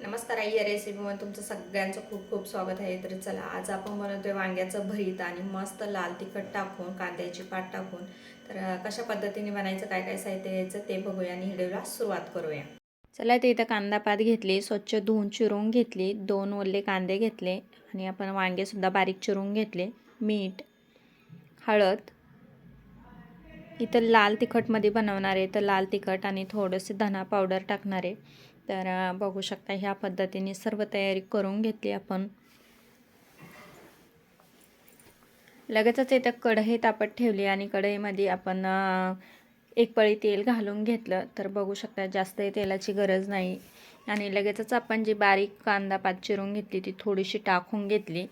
नमस्कार आई या रेसिपीमध्ये तुमचं सगळ्यांचं खूप खूप स्वागत आहे. तर चला आज आपण बनवतोय वांग्याचं भरीत आणि मस्त लाल तिखट टाकून कांद्याची पाट टाकून. तर कशा पद्धतीने बनायचं काय काय साहित्य यायचं ते बघूया आणि व्हिडिओला सुरुवात करूया. चला ते इथं कांदा पात घेतली स्वच्छ धुवून चिरून घेतली दोन ओले कांदे घेतले आणि आपण वांगेसुद्धा बारीक चिरून घेतले मीठ हळद. इथं लाल तिखटमध्ये बनवणार आहे तर लाल तिखट आणि थोडंसं धना पावडर टाकणार आहे. तर बघू शकता ह्या पद्धतीने सर्व तयारी करून घेतली आपण. लगेचच इथं कढई तापत ठेवली आणि कढईमध्ये आपण एक पळी तेल घालून घेतलं. तर बघू शकता जास्त तेलाची गरज नाही. आणि लगेचच आपण जी बारीक कांदा पात चिरून घेतली ती थोडीशी टाकून घेतली.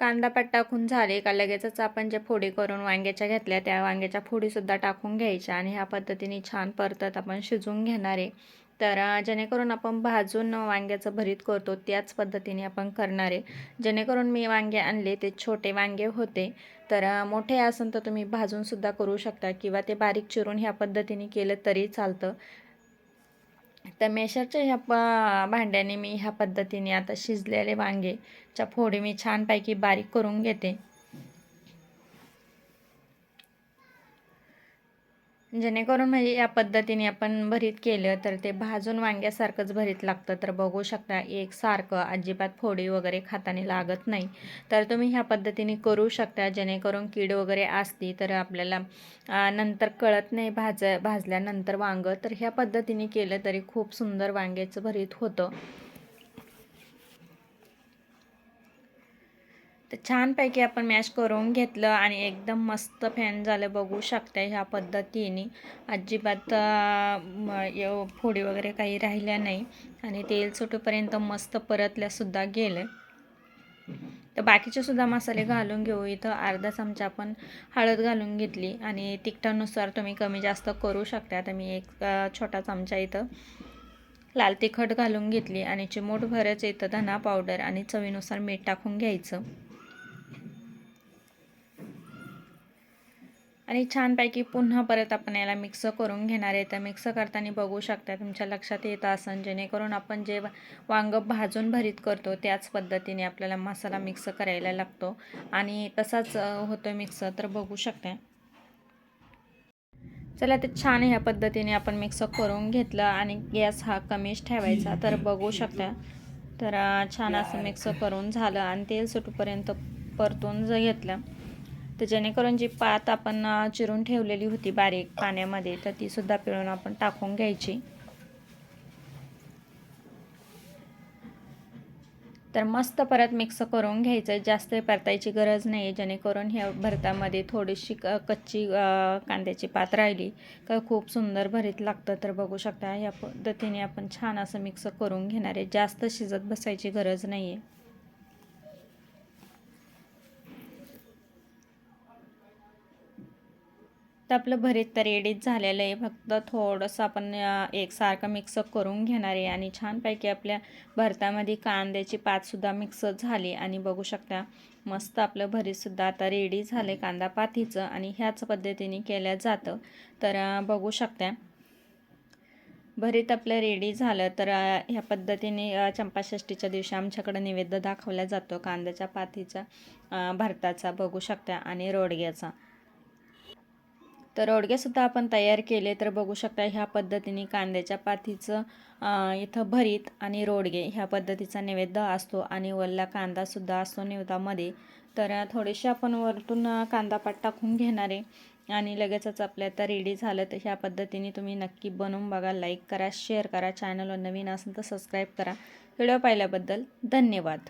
कांदा पात टाकून झाले का लगेचच आपण ज्या फोडी करून वांग्याच्या घेतल्या त्या वांग्याच्या फोडीसुद्धा टाकून घ्यायच्या आणि ह्या पद्धतीने छान परतत आपण शिजवून घेणार आहे. तर जेणेकरून आपण भाजून वांग्याचं भरीत करतो त्याच पद्धतीने आपण करणार आहे. जेणेकरून मी वांगे आणले ते छोटे वांगे होते. तर मोठे असेल तर तुम्ही भाजूनसुद्धा करू शकता किंवा ते बारीक चिरून ह्या पद्धतीने केलं तरी चालतं. तर मेशरच्या ह्या प भांड्याने मी ह्या पद्धतीने आता शिजलेले वांगे च्या फोडी मी छानपैकी बारीक करून घेते. जेणेकरून म्हणजे या पद्धतीने आपण भरीत केलं तर ते भाजून वांग्यासारखंच भरीत लागतं. तर बघू शकता एक सारखं अजिबात फोडी वगैरे खाताना लागत नाही. तर तुम्ही ह्या पद्धतीने करू शकता जेणेकरून कीड वगैरे असती तर आपल्याला नंतर कळत नाही भाज भाजल्यानंतर वांगं. तर ह्या पद्धतीने केलं तरी खूप सुंदर वांग्याचं भरीत होतं. तर छानपैकी आपण मॅश करून घेतलं आणि एकदम मस्त फॅन झालं. बघू शकता ह्या पद्धतीने. अजिबात फोडी वगैरे काही राहिल्या नाही. आणि तेल सुटूपर्यंत मस्त परतल्यासुद्धा गेलं तर बाकीचे सुद्धा मसाले घालून घेऊ. इथं अर्धा चमचा आपण हळद घालून घेतली. आणि तिखटानुसार तुम्ही कमी जास्त करू शकता. तर मी एक छोटा चमचा इथं लाल तिखट घालून घेतली. आणि चिमूटभरच इथं धना पावडर आणि चवीनुसार मीठ टाकून घ्यायचं. आणि छानपैकी पुन्हा परत आपण याला मिक्स करून घेणार आहे. तर मिक्स करताना बघू शकता तुमच्या लक्षात येत असन. जेणेकरून आपण जे वांगं भाजून भरीत करतो त्याच पद्धतीने आपल्याला मसाला मिक्स करायला लागतो. आणि तसाच होतो मिक्स तर बघू शकता. चला ते छान ह्या पद्धतीने आपण मिक्स करून घेतलं आणि गॅस हा कमीच ठेवायचा. तर बघू शकता. तर छान असं मिक्स करून झालं आणि तेल सुटूपर्यंत परतून घेतलं तर जेणेकरून जी पात आपण चिरून ठेवलेली होती बारीक पाण्यामध्ये तर तीसुद्धा पिळून आपण टाकून घ्यायची. तर मस्त परत मिक्स करून घ्यायचं जास्त परतायची गरज नाही आहे जेणेकरून ह्या भरतामध्ये थोडीशी क कच्ची कांद्याची पात राहिली तर खूप सुंदर भरीत लागतं. तर बघू शकता या पद्धतीने आपण छान असं मिक्स करून घेणार आहे. जास्त शिजत बसायची गरज नाही आहे तर आपलं भरीत तर रेडीच झालेलं आहे. फक्त थोडंसं आपण एकसारखं मिक्स करून घेणार आहे. आणि छानपैकी आपल्या भरतामध्ये कांद्याची पातसुद्धा मिक्स झाली. आणि बघू शकता मस्त आपलं भरीतसुद्धा आता रेडी झालं आहे कांदा पातीचं. आणि ह्याच पद्धतीने केल्या जातं. तर बघू शकता भरीत आपलं रेडी झालं तर ह्या पद्धतीने चंपाषष्टीच्या दिवशी आमच्याकडं नैवेद्य दाखवला जातो. कांद्याच्या पातीचा भरताचा. बघू शकता. आणि रोडग्याचा. तर रोडगेसुद्धा आपण तयार केले तर बघू शकता ह्या पद्धतीने कांद्याच्या पातीचं इथं भरीत आणि रोडगे ह्या पद्धतीचा नैवेद्य असतो आणि वल्ला कांदासुद्धा असतो नैवेद्यामध्ये तर थोडेसे आपण वरतून कांदा पात टाकून घेणार आहे आणि लगेचच आपल्या आता रेडी झालं तर ह्या पद्धतीने तुम्ही नक्की बनवून बघा लाईक करा शेअर करा चॅनलवर नवीन असेल तर सबस्क्राईब करा. व्हिडिओ पाहिल्याबद्दल धन्यवाद.